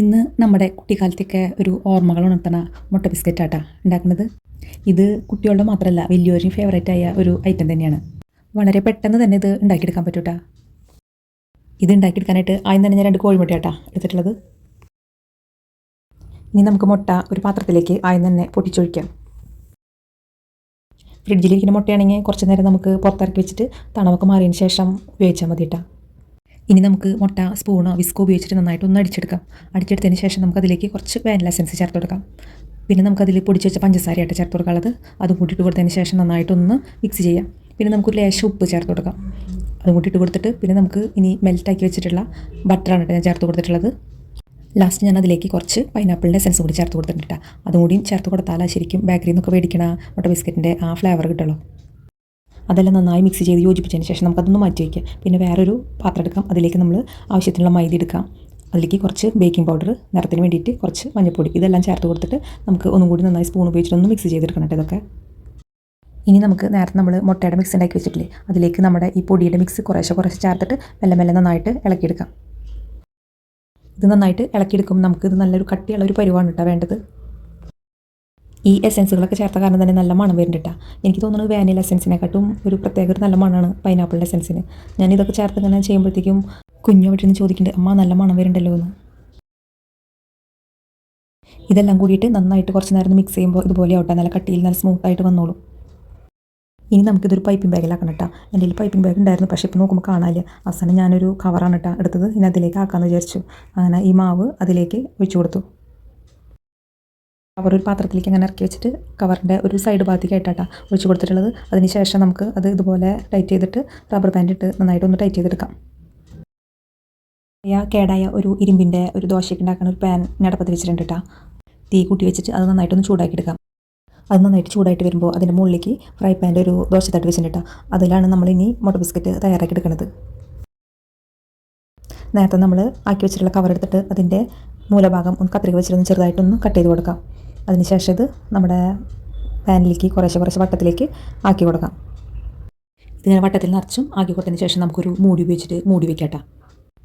ഇന്ന് നമ്മുടെ കുട്ടിക്കാലത്തൊക്കെ ഒരു ഓർമ്മകൾ ഉണർത്തണ മുട്ട ബിസ്ക്കറ്റ് ആട്ടാ ഉണ്ടാക്കുന്നത്. ഇത് കുട്ടികളുടെ മാത്രമല്ല വലിയവരും ഫേവറേറ്റ് ആയ ഒരു ഐറ്റം തന്നെയാണ്. വളരെ പെട്ടെന്ന് തന്നെ ഇത് ഉണ്ടാക്കിയെടുക്കാൻ പറ്റൂട്ടാ. ഇത് ഉണ്ടാക്കിയെടുക്കാനായിട്ട് ആദ്യം തന്നെ ഞാൻ രണ്ട് കോഴിമുട്ടയാട്ടാ എടുത്തിട്ടുള്ളത്. ഇനി നമുക്ക് മുട്ട ഒരു പാത്രത്തിലേക്ക് ആദ്യം തന്നെ പൊട്ടിച്ചൊഴിക്കാം. ഫ്രിഡ്ജിലിരിക്കുന്ന മുട്ടയാണെങ്കിൽ കുറച്ച് നേരം നമുക്ക് പുറത്തിറക്കി വെച്ചിട്ട് തണവൊക്കെ മാറിയതിന് ശേഷം ഉപയോഗിച്ചാൽ മതി ഇനി നമുക്ക് മുട്ട സ്പൂണോ വിസ്കോ ഉപയോഗിച്ചിട്ട് നന്നായിട്ട് ഒന്ന് അടിച്ചെടുക്കാം. അടിച്ചെടുത്തതിന് ശേഷം നമുക്ക് അതിലേക്ക് കുറച്ച് വാനില എസൻസ് ചേർത്ത് കൊടുക്കാം. പിന്നെ നമുക്കതിൽ പൊടിച്ച് വെച്ച പഞ്ചസാരയായിട്ട് ചേർത്ത് കൊടുക്കാനുള്ളത് അതും കൂട്ടിയിട്ട് കൊടുത്തതിന് ശേഷം നന്നായിട്ടൊന്ന് മിക്സ് ചെയ്യാം. പിന്നെ നമുക്ക് ലേശം ഉപ്പ് ചേർത്ത് കൊടുക്കാം. അതും കൂട്ടിയിട്ട് കൊടുത്തിട്ട് പിന്നെ നമുക്ക് ഇനി മെൽറ്റാക്കി വെച്ചിട്ടുള്ള ബട്ടറാണ് കേട്ടോ ഞാൻ ചേർത്ത് കൊടുത്തിട്ടുള്ളത്. ലാസ്റ്റ് ഞാൻ അതിലേക്ക് കുറച്ച് പൈനാപ്പിളിന്റെ എസൻസ് കൂടി ചേർത്ത് കൊടുത്തിട്ടുണ്ട് അതും കൂടിയും ചേർത്ത് കൊടുത്താൽ ശരിക്കും ബേക്കറിയിൽ നിന്നൊക്കെ മേടിക്കണ മുട്ട ബിസ്ക്കറ്റിന്റെ ആ ഫ്ലേവർ കിട്ടുള്ളൂ. അതെല്ലാം നന്നായി മിക്സ് ചെയ്ത് യോജിപ്പിച്ചതിന് ശേഷം നമുക്കതൊന്ന് മാറ്റി വയ്ക്കാം. പിന്നെ വേറൊരു പാത്രം എടുക്കാം. അതിലേക്ക് നമ്മൾ ആവശ്യത്തിനുള്ള മൈദ എടുക്കാം. അതിലേക്ക് കുറച്ച് ബേക്കിംഗ് പൗഡർ നിറത്തിന് വേണ്ടിയിട്ട് കുറച്ച് മഞ്ഞൾപ്പൊടി ഇതെല്ലാം ചേർത്ത് കൊടുത്തിട്ട് നമുക്ക് ഒന്നും കൂടി നന്നായി സ്പൂൺ ഉപയോഗിച്ചിട്ട് ഒന്ന് മിക്സ് ചെയ്തെടുക്കണം കേട്ടോ ഇതൊക്കെ. ഇനി നമുക്ക് നേരത്തെ നമ്മൾ മുട്ടയുടെ മിക്സ് ഉണ്ടാക്കി വെച്ചിട്ടില്ലേ? അതിലേക്ക് നമ്മുടെ ഈ പൊടിയുടെ മിക്സ് കുറേശ്ശെ കുറേശ്ശെ ചേർത്തിട്ട് മെല്ലെ മെല്ലെ നന്നായിട്ട് ഇളക്കിയെടുക്കാം. ഇത് നന്നായിട്ട് ഇളക്കിയെടുക്കുമ്പോൾ നമുക്ക് ഇത് നല്ലൊരു കട്ടിയുള്ള ഒരു പരിവാണ് കേട്ടോ വേണ്ടത്. ഈ എസെൻസുകളൊക്കെ ചേർത്ത കാരണം തന്നെ നല്ല മണം വരുന്നുണ്ട് എനിക്ക് തോന്നുന്നത് വാനില എസെൻസിനെക്കാട്ടും ഒരു പ്രത്യേക ഒരു നല്ല മണമാണ് പൈനാപ്പിളിന്റെ എസെൻസിന് ഞാൻ ഇതൊക്കെ ചേർത്ത് ഇങ്ങനെ ചെയ്യുമ്പോഴത്തേക്കും കുഞ്ഞു വീട്ടിൽ നിന്ന് ചോദിക്കുന്നുണ്ട് അമ്മ നല്ല മണം വരുന്നുണ്ടല്ലോ എന്ന്. ഇതെല്ലാം കൂടിയിട്ട് നന്നായിട്ട് കുറച്ച് നേരം മിക്സ് ചെയ്യുമ്പോൾ ഇതുപോലെ ആവട്ടെ നല്ല കട്ടിയിൽ നല്ല സ്മൂത്തായിട്ട് വന്നോളും. ഇനി നമുക്കിതൊരു പൈപ്പിംഗ് ബാഗിലാക്കണം കേട്ടോ എന്റെ കയ്യിൽ പൈപ്പിംഗ് ബാഗ് ഉണ്ടായിരുന്നു പക്ഷേ ഇപ്പോൾ നോക്കുമ്പോൾ കാണാനില്ല. അവസാനം ഞാനൊരു കവറാണ് കേട്ടോ എടുത്തത്. ഇനി അതിലേക്ക് ആക്കാമെന്ന് വിചാരിച്ചു. അങ്ങനെ ഈ മാവ് അതിലേക്ക് ഒഴിച്ചു കൊടുത്തു. കവർ ഒരു പാത്രത്തിലേക്ക് അങ്ങനെ ഇറക്കി വെച്ചിട്ട് കവറിന്റെ ഒരു സൈഡ് ഭാഗത്തേക്കായിട്ടാണ് ഒഴിച്ച് കൊടുത്തിട്ടുള്ളത്. അതിനുശേഷം നമുക്ക് അത് ഇതുപോലെ ടൈറ്റ് ചെയ്തിട്ട് റബ്ബർ ബാൻഡ് ഇട്ട് നന്നായിട്ട് ഒന്ന് ടൈറ്റ് ചെയ്തെടുക്കാം കേടായ ഒരു ഇരുമ്പിന്റെ ഒരു ദോശയ്ക്ക് ഉണ്ടാക്കുന്ന ഒരു പാൻ നടപ്പത്ത് വെച്ചിട്ടുണ്ട് കേട്ടോ തീ കൂട്ടി വെച്ചിട്ട് അത് നന്നായിട്ടൊന്ന് ചൂടാക്കി എടുക്കാം അത് നന്നായിട്ട് ചൂടായിട്ട് വരുമ്പോൾ അതിന്റെ മുകളിലേക്ക് ഫ്രൈ പാന്റെ ഒരു ദോശ തട്ട് വെച്ചിട്ടുണ്ട് അതിലാണ് നമ്മൾ ഇനി മുട്ട ബിസ്ക്കറ്റ് തയ്യാറാക്കി എടുക്കുന്നത് നേരത്തെ നമ്മൾ ആക്കി വെച്ചിട്ടുള്ള കവർ എടുത്തിട്ട് അതിന്റെ മൂലഭാഗം ഒന്ന് കത്രിക വെച്ചിട്ടൊന്ന് ചെറുതായിട്ടൊന്ന് കട്ട് ചെയ്ത് കൊടുക്കാം. അതിനുശേഷം ഇത് നമ്മുടെ പാനിലേക്ക് കുറേശ്ശെ കുറച്ച് വട്ടത്തിലേക്ക് ആക്കി കൊടുക്കാം. ഇതിങ്ങനെ വട്ടത്തിൽ നിറച്ചും ആക്കി കൊടുത്തതിന് ശേഷം നമുക്കൊരു മൂടി ഉപയോഗിച്ചിട്ട് മൂടി വെക്കാട്ടോ.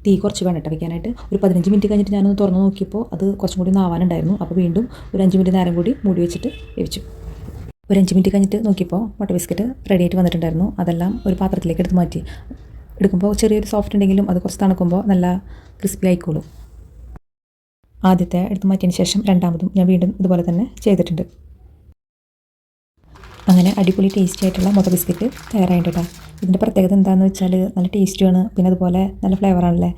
തീ കുറച്ച് വേണം കേട്ടോ വെക്കാനായിട്ട്. ഒരു പതിനഞ്ച് മിനിറ്റ് കഴിഞ്ഞിട്ട് ഞാനൊന്ന് തുറന്ന് നോക്കിയപ്പോൾ അത് കുറച്ചും കൂടി നാവാനുണ്ടായിരുന്നു. അപ്പോൾ വീണ്ടും ഒരു അഞ്ച് മിനിറ്റ് നേരം കൂടി മൂടി വെച്ചിട്ട് വേവിച്ചു. ഒരു അഞ്ച് മിനിറ്റ് കഴിഞ്ഞിട്ട് നോക്കിയപ്പോൾ മുട്ട ബിസ്ക്കറ്റ് റെഡി ആയിട്ട് വന്നിട്ടുണ്ടായിരുന്നു. അതെല്ലാം ഒരു പാത്രത്തിലേക്ക് എടുത്ത് മാറ്റി. എടുക്കുമ്പോൾ ചെറിയൊരു സോഫ്റ്റ് ഉണ്ടെങ്കിലും അത് കുറച്ച് തണുക്കുമ്പോൾ നല്ല ക്രിസ്പി ആയിക്കോളും. ആദ്യത്തെ എടുത്ത് മാറ്റിയതിന് ശേഷം രണ്ടാമതും ഞാൻ വീണ്ടും ഇതുപോലെ തന്നെ ചെയ്തിട്ടുണ്ട്. അങ്ങനെ അടിപൊളി ടേസ്റ്റി ആയിട്ടുള്ള മുട്ട ബിസ്ക്കറ്റ് തയ്യാറായിട്ടാ ഇതിന്റെ പ്രത്യേകത എന്താണെന്ന് വെച്ചാൽ നല്ല ടേസ്റ്റിയാണ് പിന്നെ അതുപോലെ നല്ല ഫ്ലേവറാണല്ലേ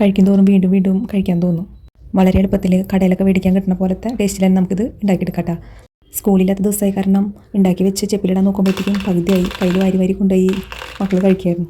കഴിക്കും തോറും വീണ്ടും വീണ്ടും കഴിക്കാൻ തോന്നും. വളരെ എളുപ്പത്തിൽ കടയിലൊക്കെ മേടിക്കാൻ കിട്ടുന്ന പോലത്തെ ടേസ്റ്റിൽ തന്നെ നമുക്കിത് ഉണ്ടാക്കിയെടുക്കട്ടാ സ്കൂളില്ലാത്ത ദിവസമായി കാരണം ഉണ്ടാക്കി വെച്ച് ചെപ്പിലിടാൻ നോക്കുമ്പോഴത്തേക്കും പകുതിയായി. കയ്യിൽ വാരി വാരി കൊണ്ടുപോയി മക്കൾ കഴിക്കുമായിരുന്നു.